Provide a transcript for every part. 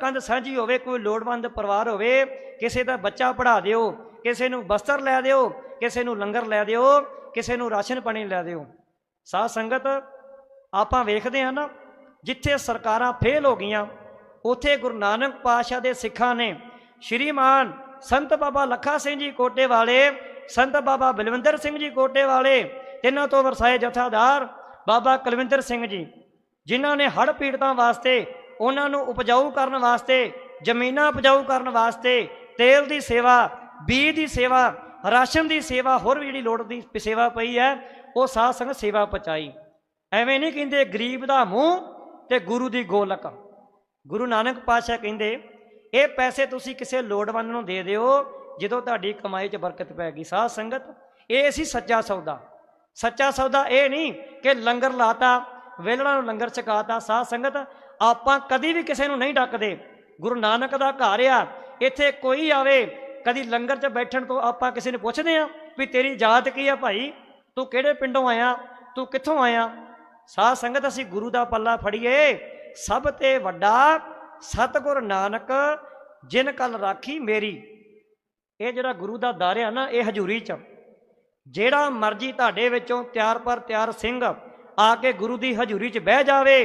ਕੰਧ ਸਾਂਝੀ ਹੋਵੇ, ਕੋਈ ਲੋੜਵੰਦ ਪਰਿਵਾਰ ਹੋਵੇ, ਕਿਸੇ ਦਾ ਬੱਚਾ ਪੜਾ ਦਿਓ, ਕਿਸੇ ਨੂੰ ਬਸਤਰ ਲੈ ਦਿਓ, ਕਿਸੇ ਨੂੰ ਲੰਗਰ ਲੈ ਦਿਓ, ਕਿਸੇ ਨੂੰ ਰਾਸ਼ਨ ਪਾਣੀ ਲੈ ਦਿਓ। ਸਾਧ ਸੰਗਤ, ਆਪਾਂ ਵੇਖਦੇ ਹਾਂ ਨਾ, ਜਿੱਥੇ ਸਰਕਾਰਾਂ ਫੇਲ ਹੋ ਗਈਆਂ, ਉਥੇ ਗੁਰੂ ਨਾਨਕ ਪਾਤਸ਼ਾਹ ਦੇ ਸਿੱਖਾਂ ਨੇ ਸ਼੍ਰੀਮਾਨ ਸੰਤ ਬਾਬਾ ਲੱਖਾ ਸਿੰਘ ਜੀ ਕੋਟੇ ਵਾਲੇ, ਸੰਤ ਬਾਬਾ ਬਲਵਿੰਦਰ ਸਿੰਘ ਜੀ ਕੋਟੇ ਵਾਲੇ, ਤਿੰਨਾਂ ਤੋਂ ਵਰਸਾਏ ਜਥਾਦਾਰ ਬਾਬਾ ਕੁਲਵਿੰਦਰ ਸਿੰਘ ਜੀ, ਜਿਨ੍ਹਾਂ ਨੇ ਹੜ੍ਹ ਪੀੜਤਾਂ ਵਾਸਤੇ ਉਹਨਾਂ ਨੂੰ ਉਪਜਾਊ ਕਰਨ ਵਾਸਤੇ, ਜ਼ਮੀਨਾਂ ਉਪਜਾਊ ਕਰਨ ਵਾਸਤੇ, ਤੇਲ ਦੀ ਸੇਵਾ, ਬੀਜ ਦੀ ਸੇਵਾ, ਰਾਸ਼ਨ ਦੀ ਸੇਵਾ, ਹੋਰ ਵੀ ਜਿਹੜੀ ਲੋੜ ਦੀ ਸੇਵਾ ਪਈ ਹੈ, ਉਹ ਸਾਧ ਸੰਗਤ ਸੇਵਾ ਪਹੁੰਚਾਈ। ਐਵੇਂ ਨਹੀਂ ਕਹਿੰਦੇ ਗਰੀਬ ਦਾ ਮੂੰਹ ਤੇ ਗੁਰੂ ਦੀ ਗੋਲਕ। ਗੁਰੂ ਨਾਨਕ ਪਾਤਸ਼ਾਹ ਕਹਿੰਦੇ, ਇਹ ਪੈਸੇ ਤੁਸੀਂ ਕਿਸੇ ਲੋੜਵੰਦ ਨੂੰ ਦੇ ਦਿਓ, ਜਦੋਂ ਤੁਹਾਡੀ ਕਮਾਈ 'ਚ ਬਰਕਤ ਪੈ ਗਈ। ਸਾਧ ਸੰਗਤ, ਇਹ ਸੀ ਸੱਚਾ ਸੌਦਾ। ਸੱਚਾ ਸੌਦਾ ਇਹ ਨਹੀਂ ਕਿ ਲੰਗਰ ਲਾਤਾ ਵੇਲਣਾ ਨੂੰ ਲੰਗਰ ਛਕਾਤਾ, ਸਾਧ ਸੰਗਤ, ਆਪਾਂ ਕਦੀ ਵੀ ਕਿਸੇ ਨੂੰ ਨਹੀਂ ਡੱਕਦੇ। ਗੁਰੂ ਨਾਨਕ ਦਾ ਘਰ ਆ, ਇੱਥੇ ਕੋਈ ਆਵੇ, ਕਦੀ ਲੰਗਰ 'ਚ ਬੈਠਣ ਤੋਂ ਆਪਾਂ ਕਿਸੇ ਨੂੰ ਪੁੱਛਦੇ ਆ ਵੀ ਤੇਰੀ ਜਾਤ ਕੀ ਆ ਭਾਈ? ਤੂੰ ਕਿਹੜੇ ਪਿੰਡੋਂ ਆਇਆ? ਤੂੰ ਕਿੱਥੋਂ ਆਇਆ? ਸਾਧ ਸੰਗਤ, ਅਸੀਂ ਗੁਰੂ ਦਾ ਪੱਲਾ ਫੜੀਏ। ਸਭ ਤੇ ਵੱਡਾ ਸਤਿਗੁਰ ਨਾਨਕ, ਜਿਨ ਕਲ ਰਾਖੀ ਮੇਰੀ। ਇਹ ਜਿਹੜਾ ਗੁਰੂ ਦਾ ਦਰ ਆ ਨਾ, ਇਹ ਹਜ਼ੂਰੀ ਚ। ਜਿਹੜਾ ਮਰਜ਼ੀ ਤੁਹਾਡੇ ਵਿੱਚੋਂ ਤਿਆਰ ਪਰ ਤਿਆਰ ਸਿੰਘ ਆ ਕੇ ਗੁਰੂ ਦੀ ਹਜ਼ੂਰੀ ਚ ਬਹਿ ਜਾਵੇ।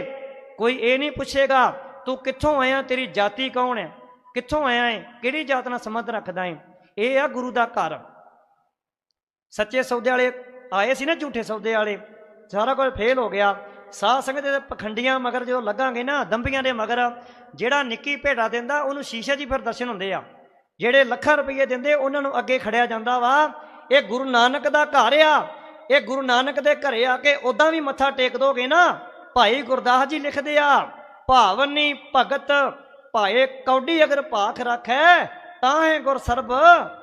ਕੋਈ ਇਹ ਨਹੀਂ ਪੁੱਛੇਗਾ, ਤੂੰ ਕਿੱਥੋਂ ਆਇਆ? ਤੇਰੀ ਜਾਤੀ ਕੌਣ ਹੈ? ਕਿੱਥੋਂ ਆਇਆ ਹੈ ਕਿਹੜੀ ਜਾਤ ਨਾਲ ਸੰਬੰਧ ਰੱਖਦਾ ਹੈ ਇਹ ਆ ਗੁਰੂ ਦਾ ਘਰ। ਸੱਚੇ ਸੌਦੇ ਵਾਲੇ ਆਏ ਸੀ ਨਾ ਝੂਠੇ ਸੌਦੇ ਵਾਲੇ। ਸਾਰਾ ਕੁਝ ਫੇਲ ਹੋ ਗਿਆ। ਸਾਧ ਸੰਗਤ ਦੇ ਪਖੰਡੀਆਂ ਮਗਰ ਜਦੋਂ ਲੱਗਾਂਗੇ ਨਾ ਦੰਬੀਆਂ ਦੇ ਮਗਰ, ਜਿਹੜਾ ਨਿੱਕੀ ਭੇਡਾ ਦਿੰਦਾ, ਉਹਨੂੰ ਸ਼ੀਸ਼ੇ 'ਚ ਫਿਰ ਦਰਸ਼ਨ ਹੁੰਦੇ ਆ। ਜਿਹੜੇ ਲੱਖਾਂ ਰੁਪਏ ਦਿੰਦੇ, ਉਹਨਾਂ ਨੂੰ ਅੱਗੇ ਖੜਿਆ ਜਾਂਦਾ ਵਾ। ਇਹ ਗੁਰੂ ਨਾਨਕ ਦਾ ਘਰ ਆ। ਇਹ ਗੁਰੂ ਨਾਨਕ ਦੇ ਘਰੇ ਆ ਕੇ ਉਦਾਂ ਵੀ ਮੱਥਾ ਟੇਕ ਦੋਗੇ ਨਾ, ਭਾਈ ਗੁਰਦਾਸ ਜੀ ਲਿਖਦੇ ਆ, ਭਾਵਨੀ ਭਗਤ, ਭਾਏ ਕੌਡੀ ਅਗਰ ਭਾਖ ਰੱਖੈ, ਤਾਂ ਹੈ ਗੁਰ ਸਰਬ ਨਿਦਾ